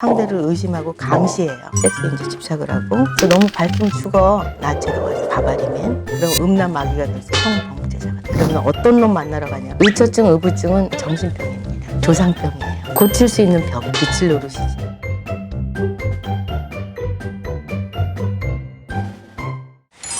상대를 의심하고 감시해요. 섹스에 이제 집착을 하고 그래서 너무 밝히면 죽어 와요. 바바리면 그럼 음란 마귀가 돼서 성범죄자가 돼. 그러면 어떤 놈 만나러 가냐? 의처증, 의부증은 정신병입니다. 조상병이에요. 고칠 수 있는 병, 빛을 노르시지.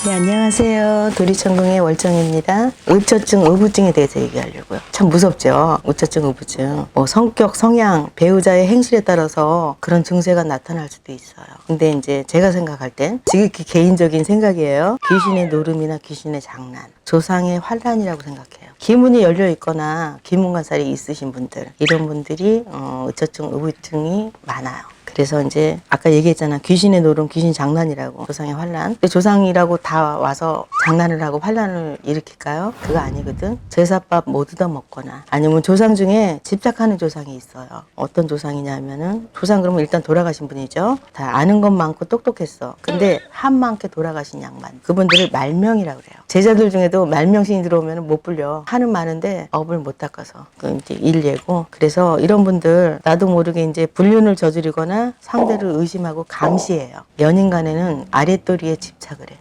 네, 안녕하세요. 도리천궁의 월정입니다. 의처증, 의부증에 대해서 얘기하려고요. 참 무섭죠? 의처증, 의부증. 뭐 성격, 성향, 배우자의 행실에 따라서 그런 증세가 나타날 수도 있어요. 근데 이제 제가 생각할 땐 지극히 개인적인 생각이에요. 귀신의 노름이나 귀신의 장난, 조상의 환란이라고 생각해요. 기문이 열려 있거나 기문관살이 있으신 분들, 이런 분들이 어, 의처증, 의부증이 많아요. 그래서 이제 아까 얘기했잖아. 귀신의 노름 귀신 장난이라고. 조상의 환란. 조상이라고 다 와서 장난을 하고 환란을 일으킬까요? 그거 아니거든. 제사밥 못 얻어 먹거나 아니면 조상 중에 집착하는 조상이 있어요. 어떤 조상이냐면은 조상 그러면 일단 돌아가신 분이죠. 다 아는 것 많고 똑똑했어. 근데 한 많게 돌아가신 양반. 그분들을 말명이라고 그래요. 제자들 중에도 말명신이 들어오면 못 불려. 하는 많은데 업을 못 닦아서. 그 이제 일예고. 그래서 이런 분들 나도 모르게 이제 불륜을 저지르거나 상대를 의 심하고 감시해요 연인 간에는 아랫도리에 집착을 해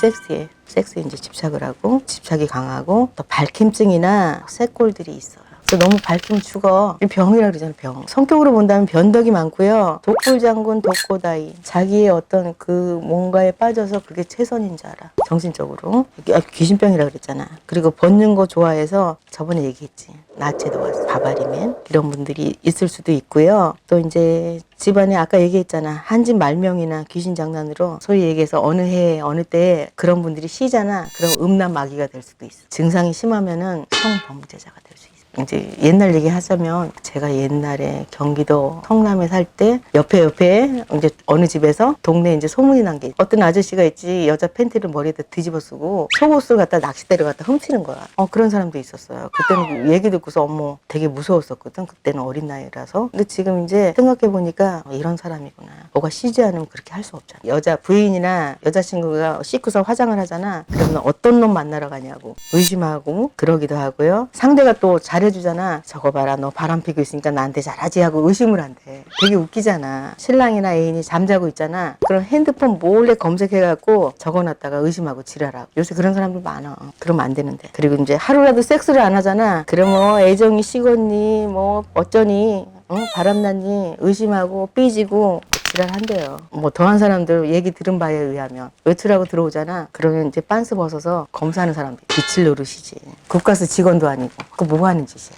섹스에 섹스에 이제 집착을 하고 집착이 강하고 또 밝힘증이나 쇠골들이 있어요. 그래서 너무 밝히면 죽어. 이 병이라 그러잖아, 병. 성격으로 본다면 변덕이 많고요. 독불장군, 독고다이. 자기의 어떤 그 뭔가에 빠져서 그게 최선인 줄 알아. 정신적으로. 아, 귀신병이라 그랬잖아. 그리고 벗는 거 좋아해서 저번에 얘기했지. 나체도 왔어. 바바리맨. 이런 분들이 있을 수도 있고요. 또 이제 집안에 아까 얘기했잖아. 한집 말명이나 귀신 장난으로 소위 얘기해서 어느 해에 어느 때에 그런 분들이 쉬잖아. 그럼 음란 마귀가 될 수도 있어. 증상이 심하면은 성범죄자가 될 수 있어. 이제 옛날 얘기 하자면 제가 옛날에 경기도 성남에 살 때 옆에 옆에 이제 어느 집에서 동네 이제 소문이 난 게 어떤 아저씨가 있지 여자 팬티를 머리에다 뒤집어 쓰고 속옷을 갖다 낚싯대를 갖다 훔치는 거야. 어 그런 사람도 있었어요. 그때는 얘기 듣고서 어머 되게 무서웠었거든. 그때는 어린 나이라서. 근데 지금 이제 생각해 보니까 어, 이런 사람이구나. 뭐가 쉬지 않으면 그렇게 할 수 없잖아. 여자 부인이나 여자친구가 씻고서 화장을 하잖아. 그러면 어떤 놈 만나러 가냐고 의심하고 그러기도 하고요. 상대가 또 잘해주잖아. 저거 봐라 너 바람 피고 있으니까 나한테 잘하지 하고 의심을 한대. 되게 웃기잖아. 신랑이나 애인이 잠자고 있잖아. 그럼 핸드폰 몰래 검색해갖고 적어놨다가 의심하고 지랄하고. 요새 그런 사람들 많아. 그러면 안 되는데. 그리고 이제 하루라도 섹스를 안 하잖아. 그러면 뭐 애정이 식었니 뭐 어쩌니 어? 바람났니 의심하고 삐지고 지랄한대요. 뭐 더한 사람들 얘기 들은 바에 의하면 외출하고 들어오잖아. 그러면 이제 빤스 벗어서 검사하는 사람들 빛을 노르시지. 국가스 직원도 아니고 그거 뭐 하는 짓이야.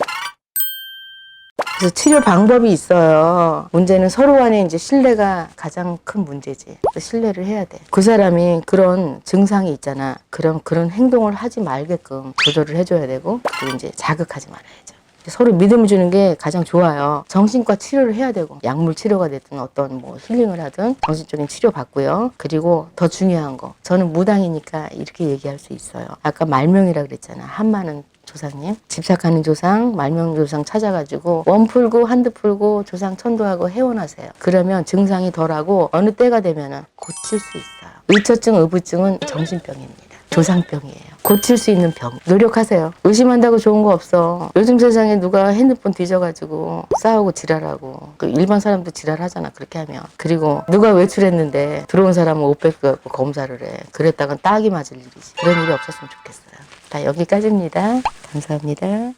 그래서 치료 방법이 있어요. 문제는 서로 간에 이제 신뢰가 가장 큰 문제지. 신뢰를 해야 돼. 그 사람이 그런 증상이 있잖아. 그런 그런 행동을 하지 말게끔 조절을 해줘야 되고 그리고 이제 자극하지 말아야죠. 서로 믿음을 주는 게 가장 좋아요. 정신과 치료를 해야 되고 약물 치료가 됐든 어떤 뭐 힐링을 하든 정신적인 치료 받고요. 그리고 더 중요한 거 저는 무당이니까 이렇게 얘기할 수 있어요. 아까 말명이라 그랬잖아. 한마는 조상님 집착하는 조상 말명 조상 찾아가지고 원 풀고 한두 풀고 조상 천도하고 해원하세요. 그러면 증상이 덜하고 어느 때가 되면은 고칠 수 있어요. 의처증 의부증은 정신병입니다. 조상병이에요. 고칠 수 있는 병. 노력하세요. 의심한다고 좋은 거 없어. 요즘 세상에 누가 핸드폰 뒤져가지고 싸우고 지랄하고 그 일반 사람도 지랄하잖아. 그렇게 하면. 그리고 누가 외출했는데 들어온 사람은 옷 뺏고 검사를 해. 그랬다간 딱이 맞을 일이지. 그런 일이 없었으면 좋겠어요. 다 여기까지입니다. 감사합니다.